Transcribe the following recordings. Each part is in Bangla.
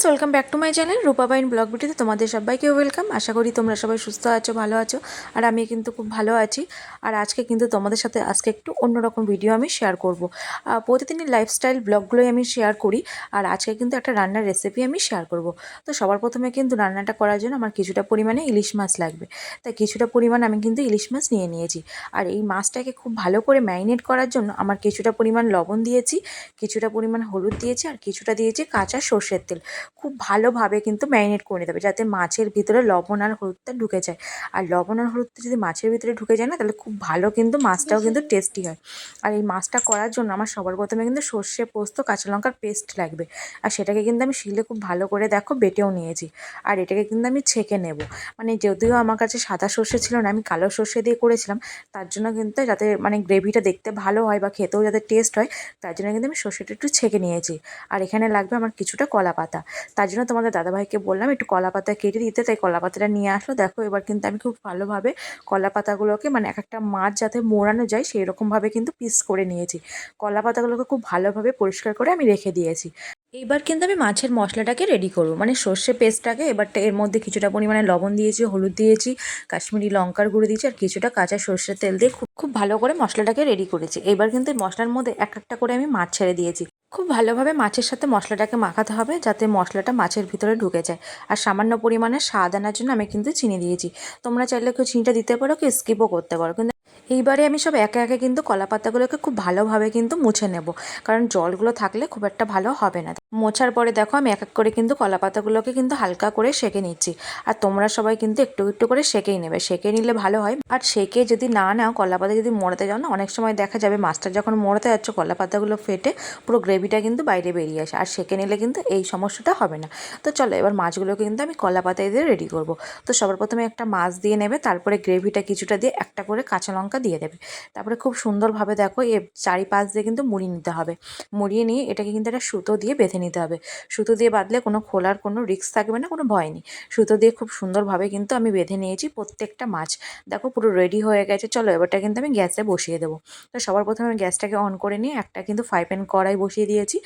Guys welcome back to my channel রূপাবাইন blog ভিডিওতে তোমাদের সবাইকে ওয়েলকাম আশা করি তোমরা সবাই সুস্থ আছো, ভালো আছো, আর আমি কিন্তু খুব ভালো আছি। আর আজকে কিন্তু তোমাদের সাথে আজকে একটু অন্যরকম ভিডিও আমি শেয়ার করব। প্রতিদিনের লাইফস্টাইল ব্লগগুলোই আমি শেয়ার করি, আর আজকে কিন্তু একটা রান্নার রেসিপি আমি শেয়ার করব। তো সবার প্রথমে কিন্তু রান্নাটা করার জন্য আমার কিছুটা পরিমাণে ইলিশ মাছ লাগবে। তাই কিছুটা পরিমাণ আমি কিন্তু ইলিশ মাছ নিয়ে নিয়েছি। আর এই মাছটাকে খুব ভালো করে ম্যারিনেট করার জন্য আমার কিছুটা পরিমাণ লবণ দিয়েছি, কিছুটা পরিমাণ হলুদ দিয়েছি, আর কিছুটা দিয়েছি কাঁচা সর্ষের তেল। খুব ভালোভাবে কিন্তু ম্যারিনেট করে নিতে হবে যাতে মাছের ভিতরে লবণ আর হলুদটা ঢুকে যায়। আর লবণ আর হলুদটা যদি মাছের ভিতরে ঢুকে যায় না তাহলে খুব ভালো কিন্তু মাছটাও কিন্তু টেস্টি হয়। আর এই মাছটা করার জন্য আমার সবার প্রথমে কিন্তু সর্ষে পোস্ত কাঁচা লঙ্কার পেস্ট লাগবে। আর সেটাকে কিন্তু আমি শিলে খুব ভালো করে দেখো বেটেও নিয়েছি। আর এটাকে কিন্তু আমি ছেঁকে নেব। মানে যদিও আমার কাছে সাদা সর্ষে ছিল না আমি কালো সর্ষে দিয়ে করেছিলাম তার জন্য কিন্তু যাতে মানে গ্রেভিটা দেখতে ভালো হয় বা খেতেও যাতে টেস্ট হয় তার জন্য কিন্তু আমি সর্ষেটা একটু ছেঁকে নিয়েছি। আর এখানে লাগবে আমার কিছুটা কলা পাতা তার জন্য তোমাদের দাদাভাইকে বললাম, একটু কলা পাতা কেটে দিতে, তাই কলা পাতাটা নিয়ে আসলো। দেখো, এবার কিন্তু আমি খুব ভালোভাবে কলা পাতাগুলোকে মানে এক একটা মাছ যাতে মোড়ানো যায় সেই রকমভাবে কিন্তু পিস করে নিয়েছি। কলা পাতাগুলোকে খুব ভালোভাবে পরিষ্কার করে আমি রেখে দিয়েছি। এইবার কিন্তু আমি মাছের মশলাটাকে রেডি করব। মানে সর্ষে পেস্টটাকে এবারটা এর মধ্যে কিছুটা পরিমাণে লবণ দিয়েছি, হলুদ দিয়েছি, কাশ্মীরি লঙ্কার গুঁড়ো দিয়েছি, আর কিছুটা কাঁচা সর্ষের তেল দিয়ে খুব খুব ভালো করে মশলাটাকে রেডি করেছি। এবার কিন্তু মশলার মধ্যে এক একটা করে আমি মাছ ছেড়ে দিয়েছি। খুব ভালোভাবে মাছের সাথে মশলাটাকে মাখাতে হবে যাতে মশলাটা মাছের ভিতরে ঢুকে যায়। আর সামান্য পরিমাণে স্বাদ আনার জন্য আমি কিন্তু চিনি দিয়েছি। তোমরা চাইলে কেউ চিনিটা দিতে পারো, কেউ স্কিপও করতে পারো। কিন্তু এইবারে আমি সব একে একে কিন্তু কলা পাতাগুলোকে খুব ভালোভাবে কিন্তু মুছে নেব। কারণ জলগুলো থাকলে খুব একটা ভালো হবে না। মোছার পরে দেখো আমি এক এক করে কিন্তু কলা পাতাগুলোকে কিন্তু হালকা করে সেঁকে নিচ্ছি। আর তোমরা সবাই কিন্তু একটু একটু করে সেঁকেই নেবে। সেঁকে নিলে ভালো হয়। আর সেঁকে যদি না নাও কলা পাতা যদি মোড়াতে যাও না, অনেক সময় দেখা যাবে মাছটা যখন মোড়াতে যাচ্ছ কলা পাতাগুলো ফেটে পুরো গ্রেভিটা কিন্তু বাইরে বেরিয়ে আসে। আর সেঁকে নিলে কিন্তু এই সমস্যাটা হবে না। তো চলো এবার মাছগুলোকে কিন্তু আমি কলা পাতায় দিয়ে রেডি করব। তো সবার প্রথমে একটা মাছ দিয়ে নেবে, তারপরে গ্রেভিটা কিছুটা দিয়ে একটা করে কাঁচা লঙ্কা দিয়ে দেবে। তারপরে খুব সুন্দরভাবে দেখো এ চারিপাশ দিয়ে কিন্তু মুড়িয়ে নিতে হবে। মুড়িয়ে নিয়ে এটাকে কিন্তু একটা সুতো দিয়ে বেঁধে নিতে হবে। সুতো দিয়ে বাঁধলে কোনো খোলার কোনো রিস্ক থাকবে না, কোনো ভয় নেই। সুতো দিয়ে খুব সুন্দরভাবে কিন্তু আমি বেঁধে নিয়েছি প্রত্যেকটা মাছ। দেখো পুরো রেডি হয়ে গেছে। চলো এবারটা কিন্তু আমি গ্যাসে বসিয়ে দেবো। তো সবার প্রথমে আমি গ্যাসটাকে অন করে নিয়ে একটা কিন্তু ফ্রাই প্যান কড়াই বসিয়ে দিয়েছি।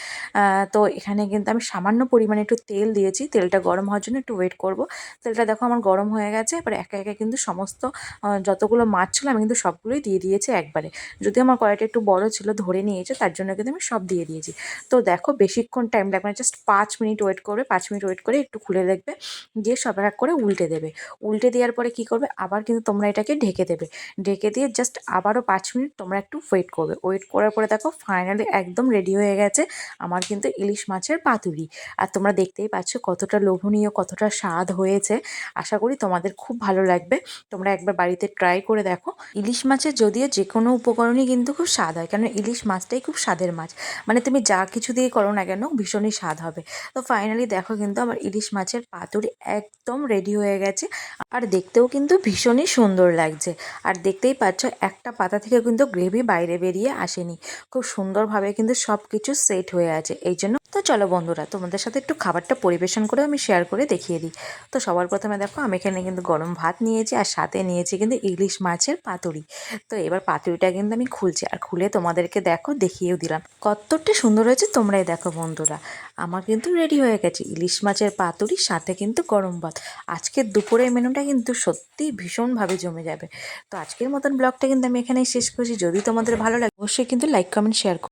তো এখানে কিন্তু আমি সামান্য পরিমাণে একটু তেল দিয়েছি। তেলটা গরম হওয়ার জন্য একটু ওয়েট করব। তেলটা দেখো আমার গরম হয়ে গেছে। এবার একে একে কিন্তু সমস্ত যতগুলো মাছ ছিল আমি কিন্তু সবগুলোই দিয়ে দিয়েছে একবারে। যদি আমার কড়াইটা একটু বড় ছিল, ধরে নিয়েছে, তার জন্য কিন্তু আমি সব দিয়ে দিয়েছি। তো দেখো, বেশিক্ষণ টাইম লাগবে না জাস্ট পাঁচ মিনিট ওয়েট করবে, পাঁচ মিনিট ওয়েট করে একটু খুলে দেখবে দিয়ে সব এক করে উল্টে দেবে। উল্টে দেওয়ার পরে কী করবে? আবার কিন্তু তোমরা এটাকে ঢেকে দেবে। ঢেকে দিয়ে জাস্ট আবারও পাঁচ মিনিট তোমরা একটু ওয়েট করবে। ওয়েট করার পরে দেখো ফাইনালি একদম রেডি হয়ে গেছে আমার কিন্তু ইলিশ মাছের পাতুরি। আর তোমরা দেখতেই পাচ্ছ কতটা লোভনীয়, কতটা স্বাদ হয়েছে। আশা করি তোমাদের খুব ভালো লাগবে। তোমরা একবার বাড়িতে ট্রাই করে দেখো। ইলিশ মাছের যদিও যে কোনো উপকরণই কিন্তু খুব স্বাদ হয়। কারণ ইলিশ মাছটাই খুব স্বাদের মাছ। মানে তুমি যা কিছু দিয়ে করো না কেন, ভীষণই স্বাদ হবে। তো ফাইনালি দেখো কিন্তু আমার ইলিশ মাছের পাতুরি একদম রেডি হয়ে গেছে। আর দেখতেও কিন্তু ভীষণই সুন্দর লাগছে। আর দেখতেই পাচ্ছ একটা পাতা থেকে কিন্তু গ্রেভি বাইরে বেরিয়ে আসেনি। খুব সুন্দরভাবে কিন্তু সব কিছু সেট হয়ে আছে। এই জন্য তো চলো বন্ধুরা, তোমাদের সাথে একটু খাবারটা পরিবেশন করে আমি শেয়ার করে দেখিয়ে দিই। তো সবার প্রথমে দেখো, আমি এখানে কিন্তু গরম ভাত নিয়েছি আর সাথে নিয়েছি কিন্তু ইলিশ মাছের পাতুরি। তো এবার পাতুরিটা কিন্তু আমি খুলছি। আর খুলে তোমাদেরকে দেখো, দেখিয়েও দিলাম। কতটা সুন্দর হয়েছে, তোমরাই দেখো বন্ধুরা। আমার কিন্তু রেডি হয়ে গেছে। ইলিশ মাছের পাতুরি, সাথে কিন্তু গরম ভাত। আজকের দুপুরের মেনুটা কিন্তু সত্যি ভীষণভাবে জমে যাবে। তো আজকের মতন ব্লগটা কিন্তু আমি এখানেই শেষ করছি। যদি তোমাদের ভালো লাগে, অবশ্যই কিন্তু লাইক কমেন্ট শেয়ার